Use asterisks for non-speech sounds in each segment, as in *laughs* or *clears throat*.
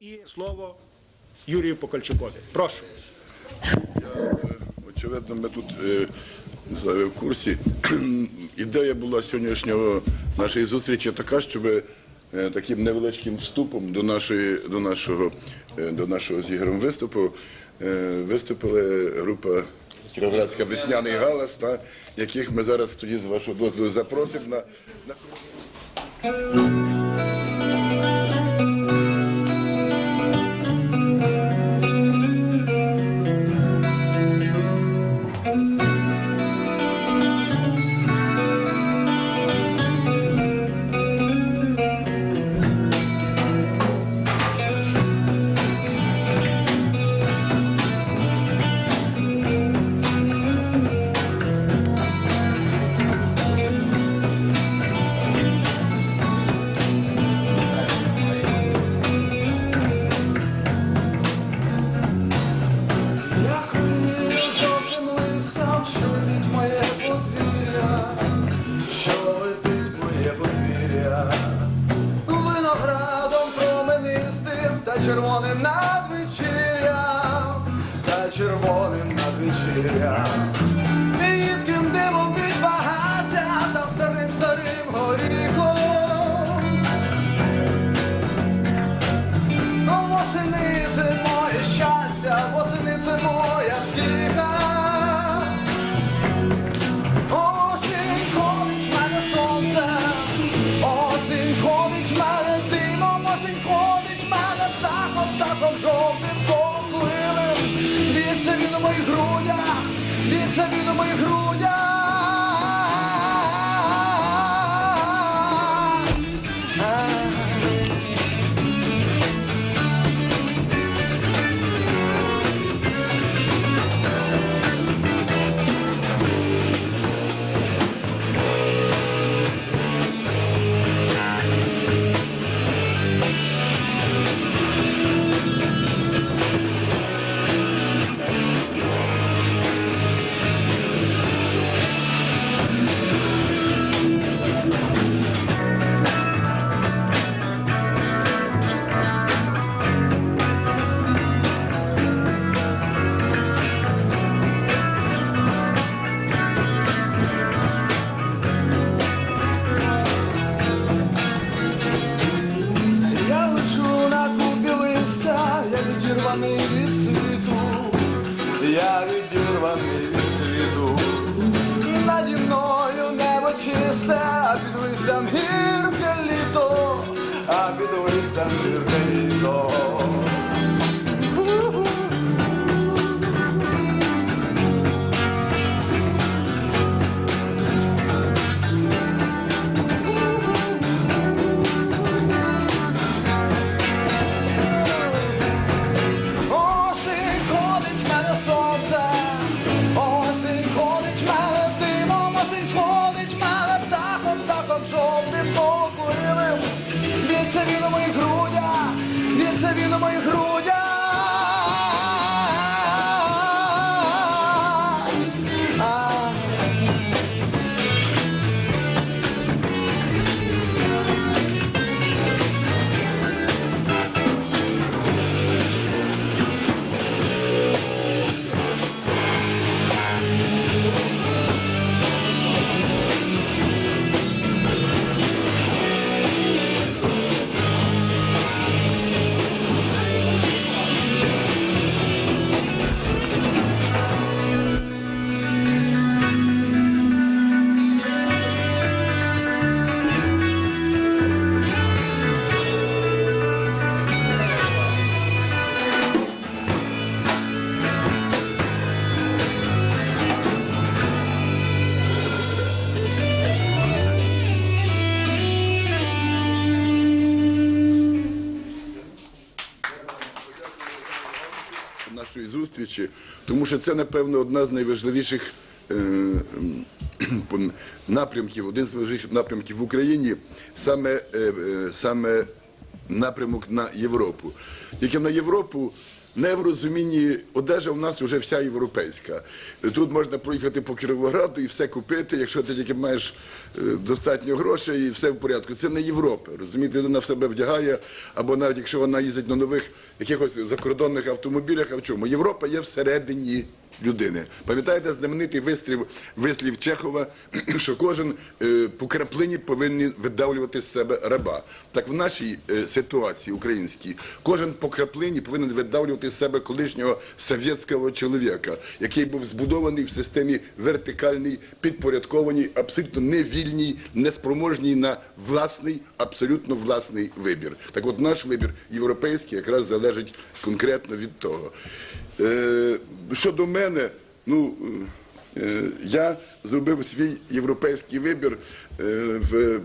І слово Юрію Покольчукові. Прошу. Очевидно, ми тут е, в курсі. *clears throat* Ідея була сьогоднішнього нашої зустрічі така, щоб е, таким невеличким вступом до нашої до нашого е, до нашого з Ігорем виступу е, виступила група Кіровоградська весняний галас, та яких ми зараз тоді з вашого дозволу запросимо на, на та червоним надвечір'ям, та червоним надвечір'ям, Santi Redentor. Зустрічі, тому що це, напевно, одна з найважливіших е, напрямків, один з важливіших напрямків в Україні, саме, е, е, саме напрямок на Європу. Тільки на Європу не в розумінні одежа у нас вже вся європейська. Тут можна проїхати по Кіровограду і все купити, якщо ти тільки маєш е, достатньо грошей і все в порядку. Це не Європа. Розумієте, людина в себе вдягає, або навіть якщо вона їздить на нових якихось закордонних автомобілях, а в чому? Європа є всередині людини. Пам'ятаєте знаменитий вислів, вислів Чехова, *clears throat* що кожен е, по краплині повинен видавлювати з себе раба. Так в нашій е, ситуації українській кожен по краплині повинен видавлювати з себе колишнього совєтського чоловіка, який був збудований в системі вертикальній, підпорядкованій, абсолютно невільній, неспроможній на власний, абсолютно власний вибір. Так от наш вибір європейський якраз залежить конкретно від того. Е, щодо мене, ну е, я зробив свій європейський вибір е, в.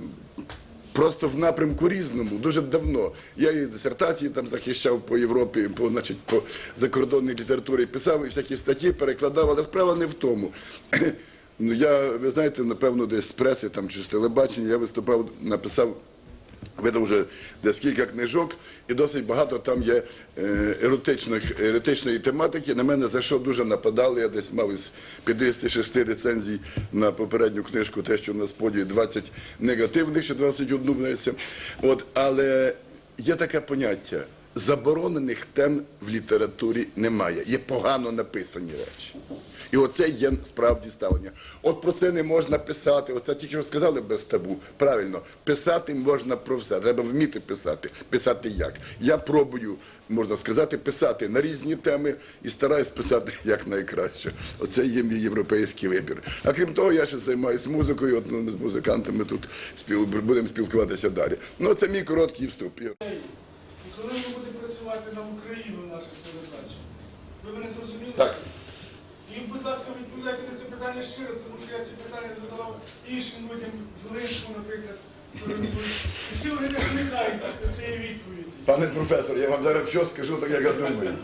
Просто в напрямку різному, дуже давно. Я і дисертації там захищав по Європі, по, значить, по закордонній літературі, писав і всякі статті, перекладав, але справа не в тому. *coughs* Ну, я, ви знаєте, напевно, десь з преси там, чи з телебачення я виступав, написав Видав вже десь кілька книжок, і досить багато там є е, еротичних, еротичної тематики. На мене за що дуже нападали. Я десь мав із 56 рецензій на попередню книжку, те, що на споді 20 негативних, ще 21 внесся. От, але є таке поняття. Заборонених тем в літературі немає. Є погано написані речі. І оце є справді ставлення. От про це не можна писати. Оце тільки що сказали без табу. Правильно, писати можна про все. Треба вміти писати. Писати як? Я пробую, можна сказати, писати на різні теми і стараюсь писати *laughs* як найкраще. Оце є мій європейський вибір. А крім того, я ще займаюся музикою. От з музикантами тут спіл... будемо спілкуватися далі. Ну, це мій короткий вступ. На Україну, наша передача? Ви мене зрозуміли? Так. І, будь ласка, відповідайте на це питання щиро, тому що я ці питання задавав іншим людям, Зеленському, наприклад. І всі вони не вникають до цієї відповіді. Пане професор, я вам зараз все скажу, так як я думаю.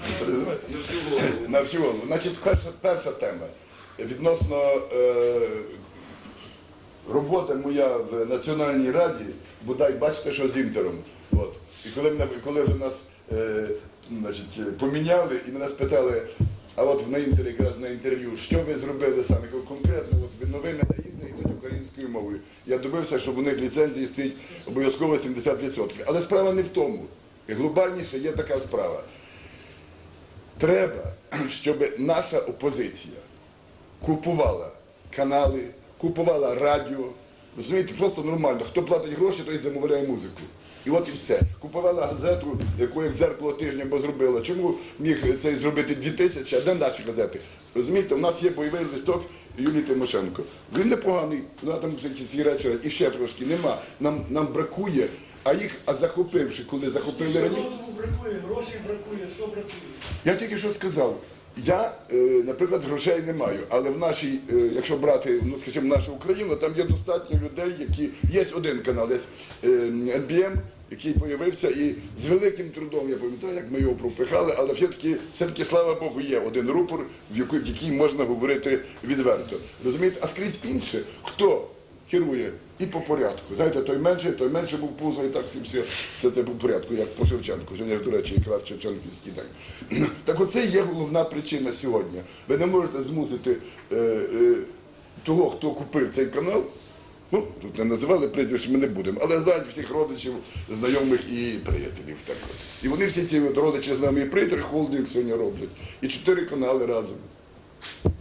На всю голову. Значить, перша, перша тема. Відносно е, роботи моя в Національній раді, бодай бачите, що з інтером. От. І коли, мене, коли ви нас значить, поміняли і мене спитали, а от на інтері, якраз на інтерв'ю, що ви зробили саме конкретно, от ви новини на інтері йдуть українською мовою. Я добився, щоб у них ліцензії стоїть обов'язково 70%. Але справа не в тому. Глобальніше є така справа. Треба, *clears throat* щоб наша опозиція купувала канали, купувала радіо. Розумієте, просто нормально. Хто платить гроші, той замовляє музику. І от і все. Купувала газету, яку як дзеркало тижня бо зробила. Чому міг цей зробити дві тисячі, а де наші газети? Розумієте, у нас є бойовий листок Юлії Тимошенко. Він непоганий, вона там всі речі, і ще трошки нема. Нам, нам бракує, а їх, а захопивши, коли захопили раніше. розуму бракує, грошей бракує, що бракує? Я тільки що сказав. Я, е, наприклад, грошей не маю, але в нашій, е, якщо брати, ну скажімо, нашу Україну, там є достатньо людей, які є один канал, е, NBM, який з'явився, і з великим трудом, я пам'ятаю, як ми його пропихали, але все-таки, все-таки, слава Богу, є один рупор, в який можна говорити відверто. Розумієте, а скрізь інше, хто керує і по порядку. Знаєте, той менше, той менше був пузо, і так всі все, все це був порядку, як по Шевченку. Сьогодні, до речі, якраз Шевченківський день. *clears throat* Так оце є головна причина сьогодні. Ви не можете змусити е, е, того, хто купив цей канал. Ну, тут не називали прізвищ, ми не будемо, але знають всіх родичів, знайомих і приятелів. Так от. І вони всі ці родичі, знайомі і приятелі, холдинг сьогодні роблять. І чотири канали разом.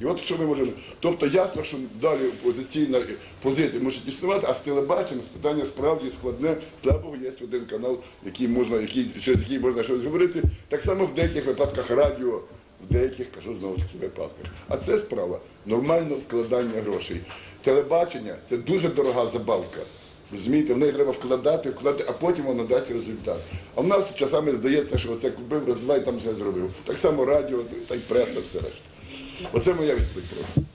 І от що ми можемо. Тобто ясно, що далі опозиційна позиція може існувати, а з телебаченням питання справді складне. Слава є один канал, який можна, який, через який можна щось говорити. Так само в деяких випадках радіо, в деяких, кажу знову ж таки, випадках. А це справа нормального вкладання грошей. Телебачення це дуже дорога забавка. Розумієте, в неї треба вкладати, вкладати, а потім воно дасть результат. А в нас часами здається, що оце купив, розвивай, там все зробив. Так само радіо, та й преса, все решта. Оце моя відповідь прошу.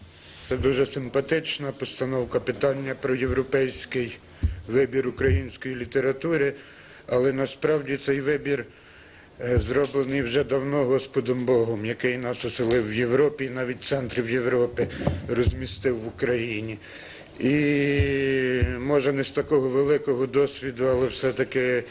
Це дуже симпатична постановка питання про європейський вибір української літератури, але насправді цей вибір е, зроблений вже давно Господом Богом, який нас оселив в Європі, і навіть центрів Європи розмістив в Україні. І може не з такого великого досвіду, але все-таки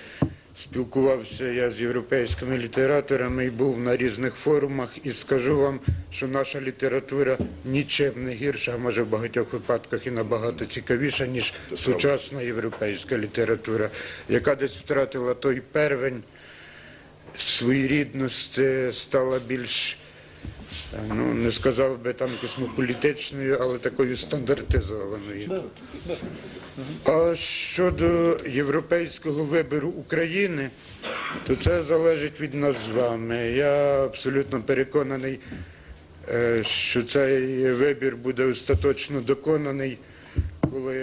спілкувався я з європейськими літераторами і був на різних форумах, і скажу вам, що наша література нічим не гірша, а може в багатьох випадках і набагато цікавіша, ніж сучасна європейська література, яка десь втратила той первень своєрідності, стала більш ну не сказав би там космополітичною, але такою стандартизованою. А щодо європейського вибору України, то це залежить від нас з вами. Я абсолютно переконаний, е, що цей вибір буде остаточно доконаний, коли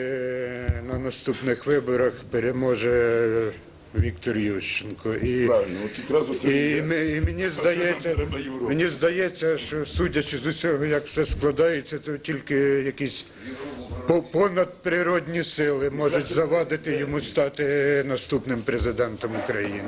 на наступних виборах переможе Віктор Ющенко. І Правильно, от якраз оце і і, є. ми- і мені здається, треба мені здається, що судячи з усього, як все складається, то тільки якісь по- понадприродні сили можуть завадити йому стати наступним президентом України.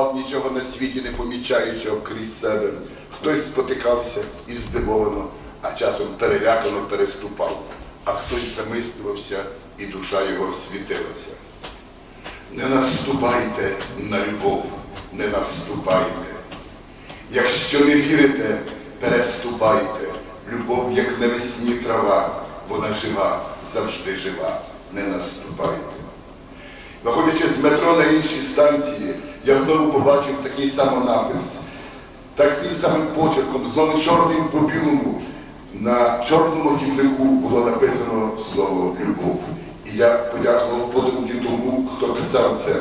Вступав нічого на світі, не помічаючи крізь себе. Хтось спотикався і здивовано, а часом перелякано переступав, а хтось замислювався, і душа його світилася. Не наступайте на любов, не наступайте. Якщо не вірите, переступайте. Любов, як навесні трава, вона жива, завжди жива. Не наступайте. Виходячи з метро на іншій станції, я знову побачив такий самий напис. Так цим самим почерком, знову чорним по білому, на чорному хіднику було написано слово любов. І я подякував подумки тому, хто писав це,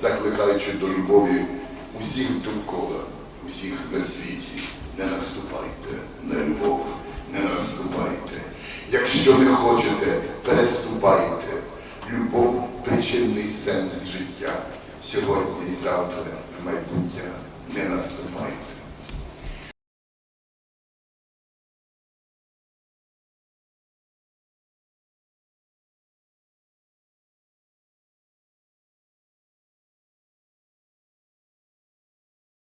закликаючи до любові усіх довкола, усіх на світі. Не наступайте на любов, не наступайте. Якщо не хочете, переступайте. Любов причинний сенс життя. Сьогодні і завтра, в майбутнє не наступайте.